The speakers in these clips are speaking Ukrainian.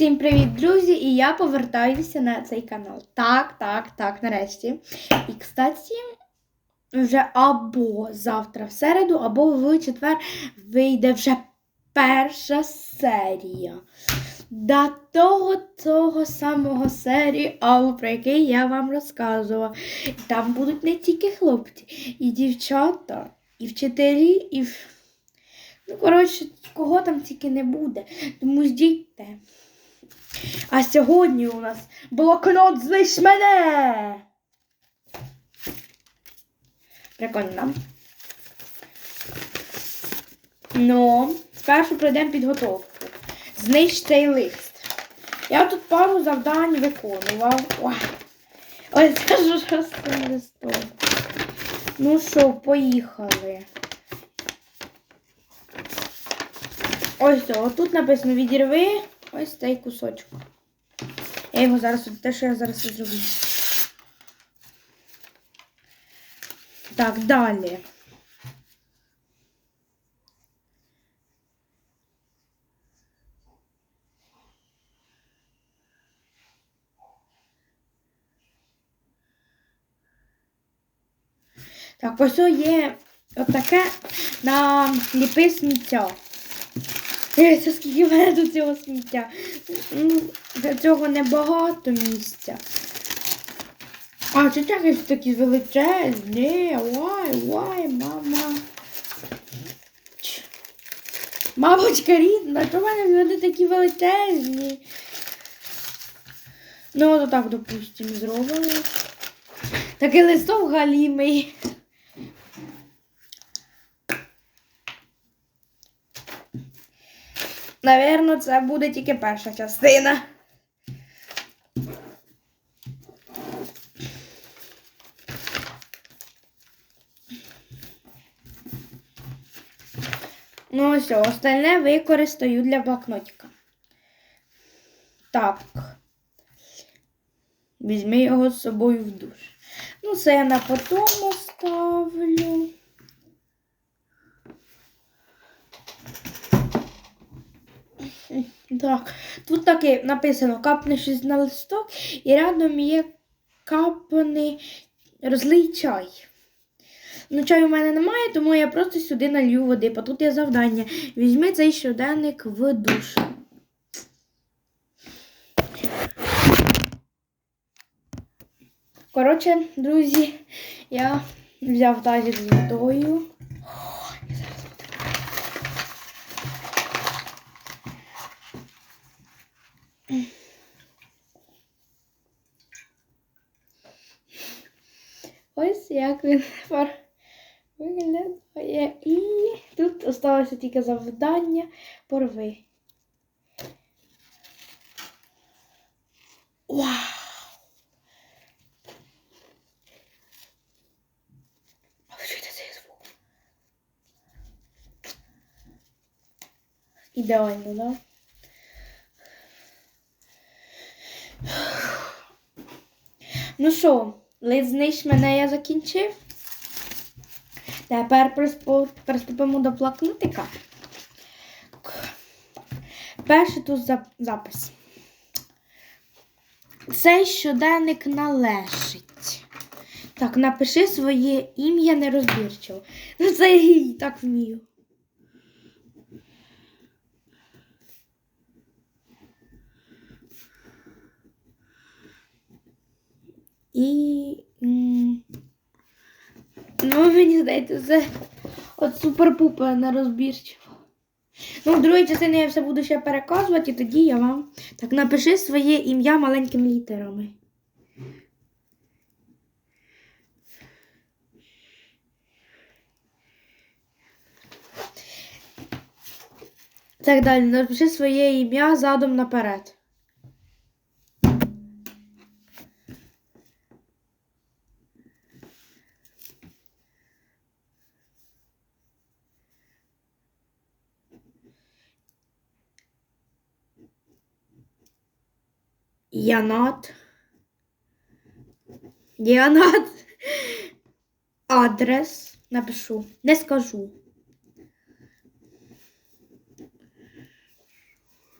Всім привіт, друзі! І я повертаюся на цей канал. Так, так, так, нарешті. І, кстати, вже або завтра в середу, або в четвер вийде вже перша серія. До того того самого серіалу, про який я вам розказувала. Там будуть не тільки хлопці, і дівчата, і вчителі, і. Ну, коротше, кого там тільки не буде. Тому ждіть. А сьогодні у нас блокнот знищ мене. Прикольно. Ну, спершу пройдемо підготовку. Знищ цей лист. Я тут пару завдань виконував. Ой, що з цим листом. Ну що, поїхали. Ось, о, тут написано відірви ось цей кусочок. Я його зараз, те, що я зараз зроблю. Так, далі. Так, ось є отаке на ліпи сміття. Дивіться, скільки в мене тут цього сміття. Для цього небагато місця. А, це якісь такі величезні. Ой, ой, мама. Ч. Мамочка рідна, то в мене вони такі величезні. Ну, от так, допустимо, зробили. Такий листок галімий. Навірно, це буде тільки перша частина. Ну, ось, остальне використаю для блокнотика. Так. Візьми його з собою в душ. Ну, це я на потом оставлю. Так, тут таке написано капни щось на листок і рядом є капаний розлий чай. Ну, чаю в мене немає, тому я просто сюди налью води. Бо тут є завдання. Візьми цей щоденник в душ. Коротше, друзі, я взяв тазик з водою. Ось як він тепер виглядає. І тут залишилося тільки завдання порви. Вау! А ви чуєте цей звук? Ідеально, да? Ну що, лист знищ мене я закінчив. Тепер приступимо до блокнотика. Перший тут запис. Цей щоденник належить. Так, напиши своє ім'я нерозбірчиво. Ну, це я так вмію. І. м, Ну, мені здається, це от супер-пупер нерозбірчиво. Ну, в другій частині я все буду ще переказувати, і тоді я вам. Так, напиши своє ім'я маленькими літерами. Так далі, напиши своє ім'я задом наперед. Янат. Янат. Адрес напишу. Не скажу.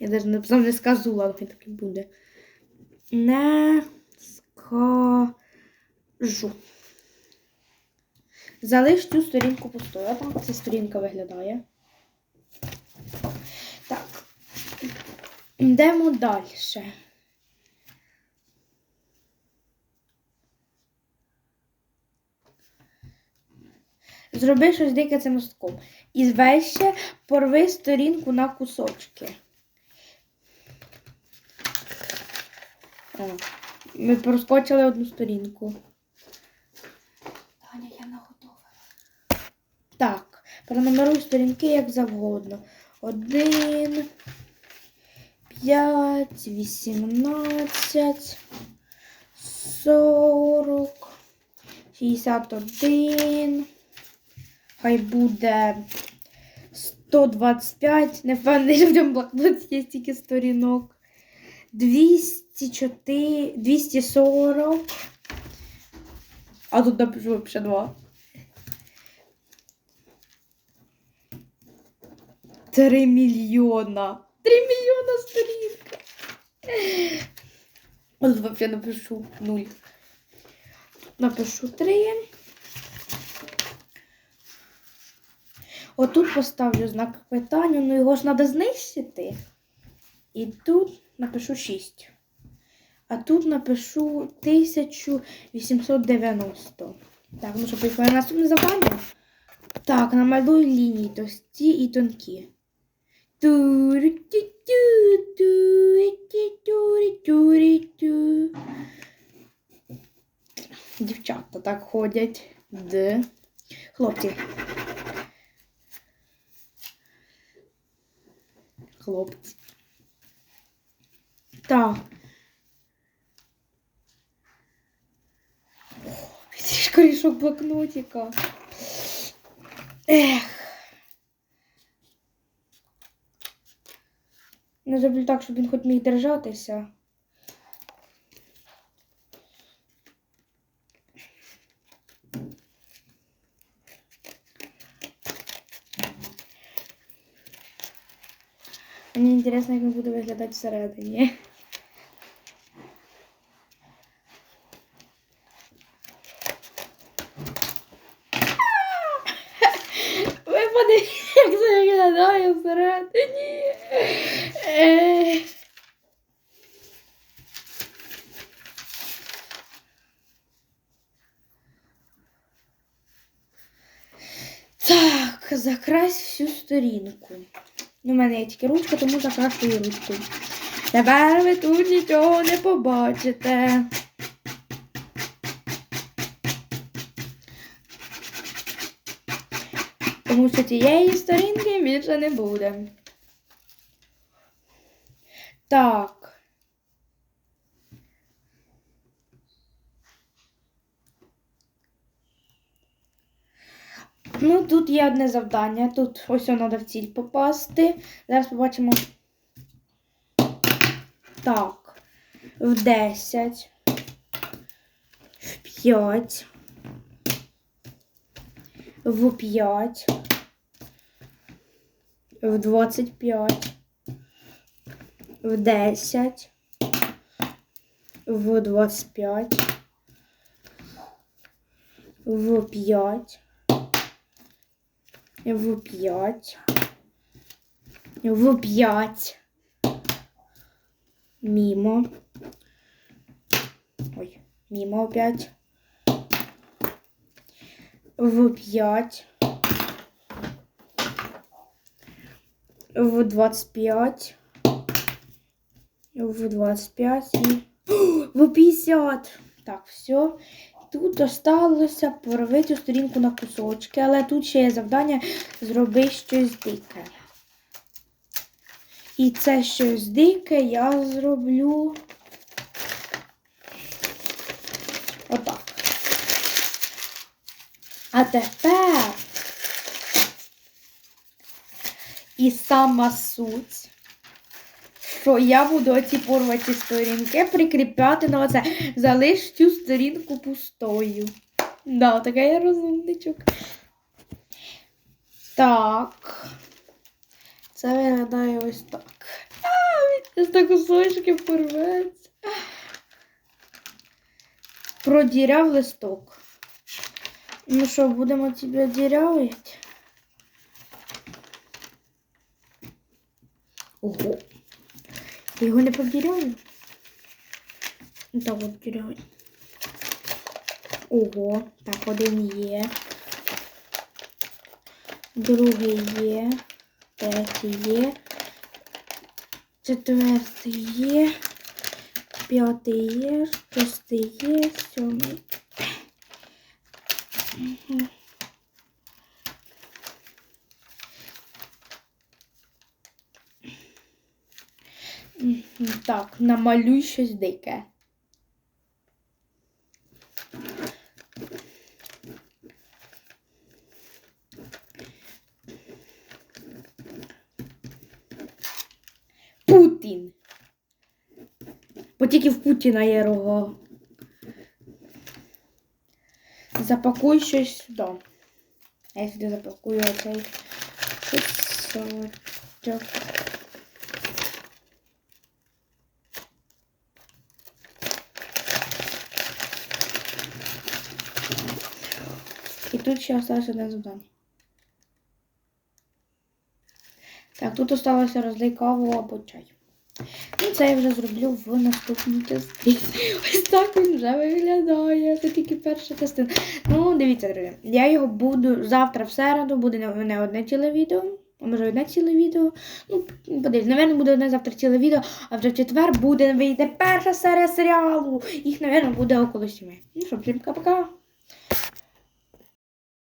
Я навіть написав не скажу, але він так і буде. Не скажу. Залиш цю сторінку пустою. А так ця сторінка виглядає. Так. Йдемо далі. Зроби щось дике цим мостком. І вище порви сторінку на кусочки. О, ми проскочили одну сторінку. Таня, я наготова. Так, пронумеруй сторінки як завгодно. Один, п'ять, вісімнадцять, сорок, шістдесят один. Хай буде 125. Не впевнений, що в цьому блокноті є стільки сторінок. 204, 240. А тут напишу ще два. Три мільйона. Три мільйона сторінка. От вообще напишу нуль. Напишу три. Отут поставлю знак питання, ну його ж треба знищити. І тут напишу 6. А тут напишу 1890. Так, ну що, поїхали на наступне завдання. Так, намалюй лінії товсті і тонкі. Дівчата так ходять. Д. Хлопці. Хлопці. Так. Корішок рішок блокнотика. Ех. Не зроблю так, щоб він хоч міг держатися. Мені цікаво, як він буде виглядати всередині. Ви подивіться, як це виглядає всередині. Е. Так, закрась всю сторінку. Ну, У мене є тільки ручка, тому закрашую ручку. Тепер ви тут нічого не побачите. Тому що цієї сторінки більше не буде. Так. Ну, тут є одне завдання. Тут ось воно треба в ціль попасти. Зараз побачимо. Так. В 10. В 5. В 5. В 25. В 10. В 25. В 5. В 5. В 5. Мимо. Ой, мимо опять. В 5. В 25. В 25 и в 50. Так, все. Тут осталося порви цю сторінку на кусочки, але тут ще є завдання зроби щось дике. І це щось дике я зроблю отак. А тепер і сама суть, що я буду оці порваті сторінки прикріпляти на оце. Залиш цю сторінку пустою. Да, така я розумничок. Так. Це виглядає ось так. А! Так кусочки порветься. Продіряв листок. Ну що, будемо тебе дірявити? Ого. Я його не продіряю? Ну, Так от діряю. Ого, так, один є. Другий є. Третій є. Четвертий є. П'ятий є. Шостий є. Сьомий. Мгм. Так, намалюй щось дике. Путін. Бо тільки в Путіна є рога. Запакуй щось сюди. Я сюди запакую оцей кусочок. І тут ще осталось одне завдання. Так, тут осталося розлий каву або чай. Ну, це я вже зроблю в наступній частині. Ось так він вже виглядає. Це тільки перша частина. Ну, дивіться, друзі. Я його буду завтра в середу, буде не- не одне ціле відео. а Може, одне ціле відео. Ну, подивіться, напевно, буде одне завтра ціле відео, а вже в четвер буде вийде перша серія серіалу. Їх, напевно, буде около сіми. Ну що, всім пока-пока.